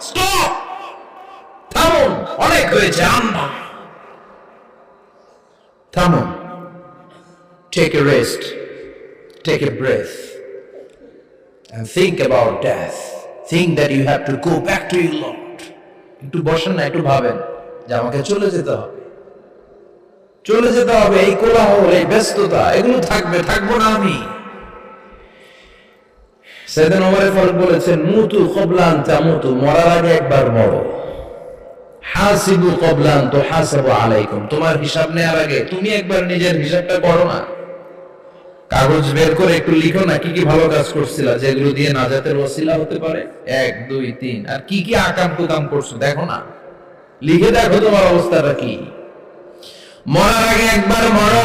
Stop থামুন, অনেক হয়েছে, আম্মা। থামুন। Take a rest take a breath think about death. That you have to go back to your Lord. একটু বসেন না, একটু ভাবেন যে আমাকে চলে যেতে হবে। চলে যেতে হবে এই কোলাহল, এই ব্যস্ততা, এগুলো থাকবে, থাকব না আমি। সেদিন ওমরে ফারুক বলেছেন, মুতু কবলান তামুতু, মরার আগে একবার মরো। হাসিবু কবলান তো হাসাবু আলাইকুম, তোমার হিসাব নেওয়ার আগে তুমি একবার নিজের হিসাবটা করো না। কাগজ বের করে একটু লিখো না, কি কি ভালো কাজ করছিলা, যেগুলো দিয়ে নাজাতের ওসিলা হতে পারে? এক, দুই, তিন, আর কি কি আকাম কুকাম করছ, দেখো না। লিখে দেখো তোমার অবস্থাটা কি। মরার আগে একবার মরো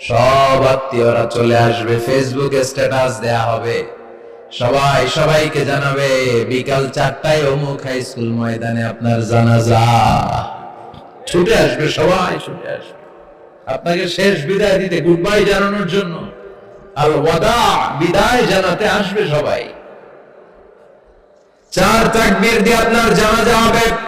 সব আত্মীয়রা চলে আসবে ফেসবুকে স্ট্যাটাস দেয়া হবে। সবাই সবাইকে জানাবে, বিকাল চারটায় অমুক হাই স্কুল ময়দানে আপনার জানাজা। ছুটে আসবে, সবাই ছুটে আসবে। আপনাকে শেষ বিদায় দিতে গুড বাই জানানোর জন্য। আর ওয়াদা, বিদায় জানাতে আসবে সবাই। চার তাকবীর দিয়ে আপনার জানাজা হবে।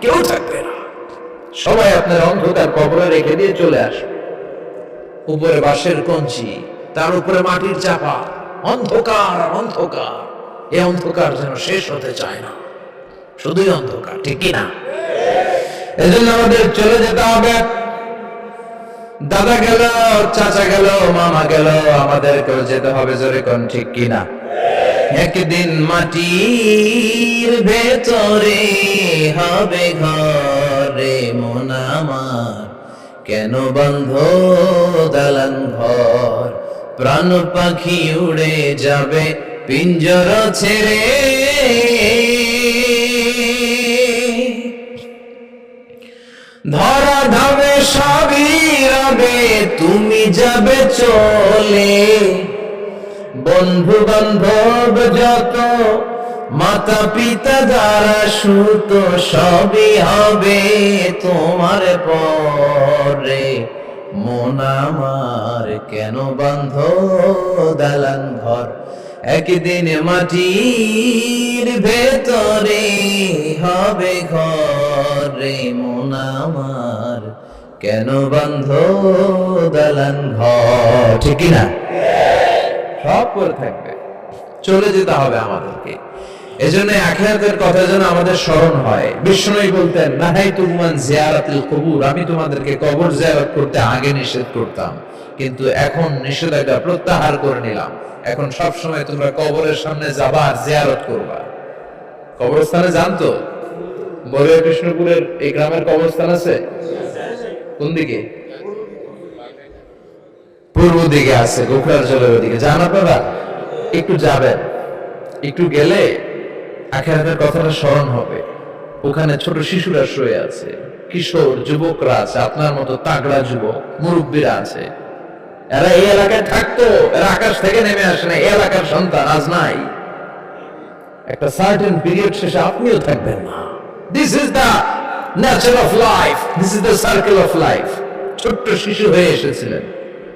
কেউ থাকবে না। সবাই আপনার অন্ধকার কবরে রেখে দিয়ে চলে আসবে। উপরে বাঁশের কঞ্চি, তার উপরে মাটির চাপা, অন্ধকার অন্ধকার। এই অন্ধকার যেন শেষ হতে চায় না। শুধুই অন্ধকার, ঠিক কিনা? এজন্য আমাদের চলে যেতে হবে। দাদা গেল, চাচা গেল, মামা গেল, আমাদেরকেও যেতে হবে জোরে কোন ঠিক কিনা? একদিন মাটির ভেতরে হবে ঘরে মন আমার। কেন বন্ধ দালান ঘর? প্রাণ পাখি উড়ে যাবে, পিঞ্জর ছেড়ে। ধরা ধামে সবই রবে তুমি যাবে চলে। বন্ধু বান্ধব যত মাতা পিতা দ্বারা সুত, সবই হবে তোমার পরে। মন আমার কেন বান্ধ দালান ঘর? একদিন মাটির ভেতরে হবে ঘরে। মন আমার কেন বান্ধ দালান ঘর? ঠিক না সব করে থাকবে। চলে যেতে হবে আমাদেরকে। এজন্য আখিরাতের কথা যেন আমাদের স্মরণ হয়। বিষ্ণুই বলতেন, নাহাই তুমান জিয়ারাতুল কবুর। আমি তোমাদেরকে কবর জিয়ারত করতে আগে নিষেধ করতাম, কিন্তু এখন নিষেধাজ্ঞা প্রত্যাহার করে নিলাম। এখন সব সময় তোমরা কবরের সামনে যাবা আর জিয়ারত করবা। কবরস্থানে জানতো বড়িয়া বিষ্ণুপুরের এই গ্রামের কবরস্থান আছে? কোন দিকে? পূর্ব দিকে আছে, গোখরার জলের ওদিকে। যান আপনারা, একটু যাবেন। একটু গেলে আখেরাতের কথাটা স্মরণ হবে। ওখানে ছোট শিশুরা শুয়ে আছে, কিশোর, যুবকরা আছে, আপনার মতো তাগড়া যুবক, মুরব্বীরা আছে। এরা এই এলাকায় থাকতো, এরা আকাশ থেকে নেমে আসে না এলাকার সন্তান আজ নাই। একটা সার্টেন পিরিয়ড শেষে আপনিও থাকবেন না। This is the nature of life this is the circle of life ছোট্ট শিশু হয়ে এসেছিলেন।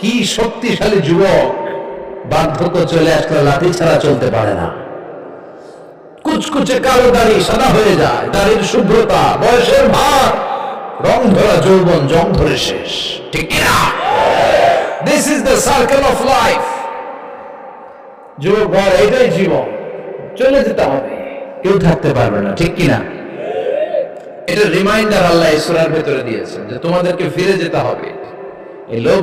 কি শক্তিশালী যুবক বার্ধক্য চলে আসলে, লাঠি ছাড়া চলতে পারে না। কুচকুচে কালো দাড়ি সাদা হয়ে যায়, দাড়ির শুভ্রতা, বয়সের ভার, রং ধরা যৌবন, জং ধরে শেষ। ঠিক কিনা this is the circle of life যুবক ভাই এটাই জীবন। চলে যেতে হবে। কেউ থাকতে পারবে না, ঠিক কিনা এটা রিমাইন্ডার আল্লাহ ইসরার ভেতরে দিয়েছেন যে তোমাদেরকে ফিরে যেতে হবে। এই লোভ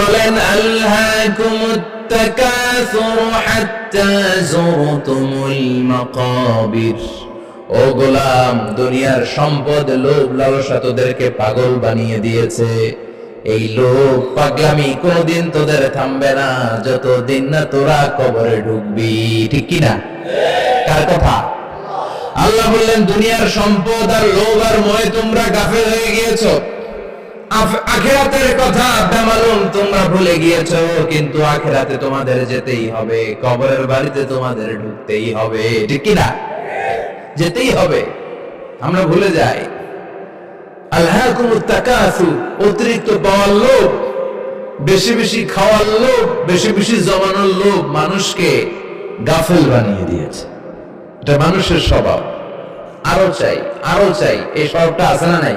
বলেন ও গোলাম, দুনিয়ার সম্পদ, লোভ লালসা তোদেরকে পাগল বানিয়ে দিয়েছে। এই লোভ পাগলামি কোনদিন তোদের থামবে না, যতদিন না তোরা কবরে ঢুকবি। ঠিক কি না? কার কথা? আল্লাহ বললেন, দুনিয়ার সম্পদ আর লোভ আর ময়ে তোমরা গাফেল হয়ে গিয়েছো। আখেরাতের কথা বেমালুম তোমরা ভুলে গিয়েছো, কিন্তু আখেরাতে তোমাদের যেতেই হবে, কবরের বাড়িতে তোমাদের ঢুকতেই হবে। ঠিক কি না? যেতেই হবে। আমরা ভুলে যাই। আল্লাহকুমুত তাকাসু অতিরিক্ত পাওয়ার লোভ, বেশি বেশি খাওয়ার লোভ, বেশি বেশি জমানোর লোভ মানুষকে গাফেল বানিয়ে দিয়েছে। এটা মানুষের স্বভাব। আরও চাই আরও চাই, এই স্বভাবটা আছে না নাই?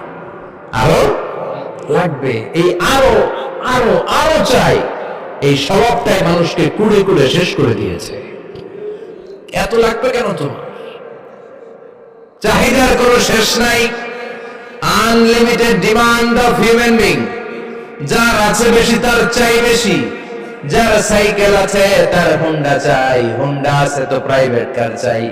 আরও লাগবে। এই আরও আরও আরও চাই। এই স্বভাবটাই মানুষকে কুড়ে কুড়ে শেষ করে দিয়েছে। এত লাগবে কেন তোমার? চাহিদার কোনো শেষ নাই। Unlimited demand of human being যার আছে বেশি, তার চাই বেশি। যার সাইকেল আছে, তার হোন্ডা চাই। হোন্ডা আছে তো প্রাইভেট কার চাই।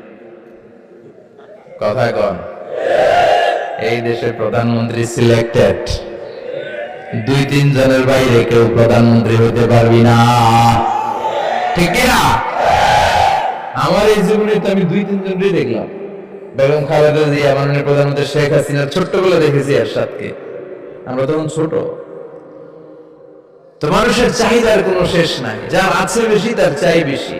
কথা কন এই দেশে প্রধানমন্ত্রী সিলেক্টেড দুই তিন জনের বাইরে কেউ প্রধানমন্ত্রী হতে পারবি না। ঠিক না? আমার এই জীবনে তো আমি দুই তিন জনই দেখলাম। বেগম খালেদা জিয়া, মাননীয় প্রধানমন্ত্রী শেখ হাসিনা ছোট্টবেলা দেখেছি এরশাদকে আমরা তখন ছোট। তো মানুষের চাহিদার কোনো শেষ নাই। যার আছে বেশি, তার চাই বেশি।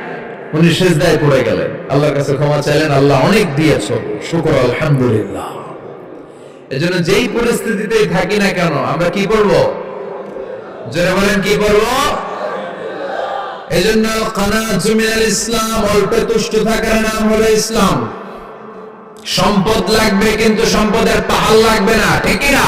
উনি সেজদায় পড়ে গেলেন। আল্লাহর কাছে ক্ষমা চাইলেন, আল্লাহ অনেক দিয়েছ। শুকর, আলহামদুলিল্লাহ। এজন্য যেই থাকি না কেন, আমরা কি করব? জোরে বলেন, কি করব? এজন্য জুমিনাল ইসলাম, অল্পে তুষ্ট থাকার নাম হলো ইসলাম। সম্পদ লাগবে, কিন্তু সম্পদের পাহাড় লাগবে না, ঠিক না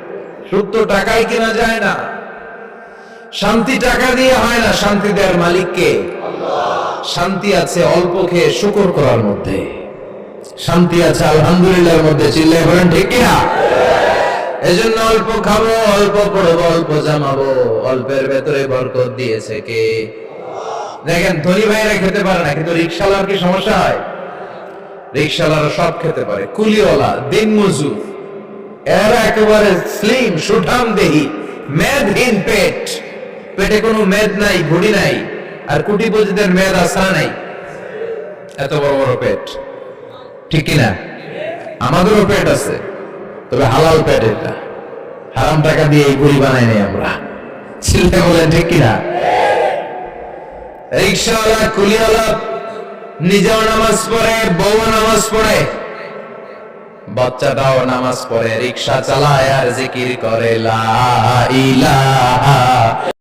সুখ তো টাকায় কেনা যায় না। শান্তি টাকা দিয়ে হয় না শান্তি দেওয়ার মালিককে। শান্তি আছে অল্প খেয়ে শুকর করার মধ্যে। শান্তি আছে আলহামদুলিল্লাহর মধ্যে চিল্লাই ঠিক কিনা? এজন্য অল্প খাব, অল্প পড়ব, অল্প জামাবো, অল্পের ভেতরে বরকত দিয়েছে কে? দেখেন, ধনী ভাইরা খেতে পারে না, কিন্তু রিক্সাওয়ালার কি সমস্যা হয়? রিক্সাওয়ালারা সব খেতে পারে। কুলিওয়ালা দিন মজুর এরা একেবারে স্লিম সুঠাম দেহি, মেদহীন পেট। পেটে কোনো মেদ নাই, ভুড়ি নাই, আর কুটিপতিদের মেদ আসা নাই। এত বড় বড় পেট। ঠিক কিনা? আমাদেরও পেট আছে, তবে হালাল পেট এটা। হারাম টাকা দিয়ে এই বুড়ি বানাই নাই আমরা। ছেলে বলেন, ঠিক কিনা? রিক্সাওয়ালা কুলিওয়ালা নিজেও নামাজ পড়ে বউ নামাজ পড়ে। বাচ্চাটাও নামাজ পড়ে রিক্সা চালায় আর জিকির করে লা ইলাহা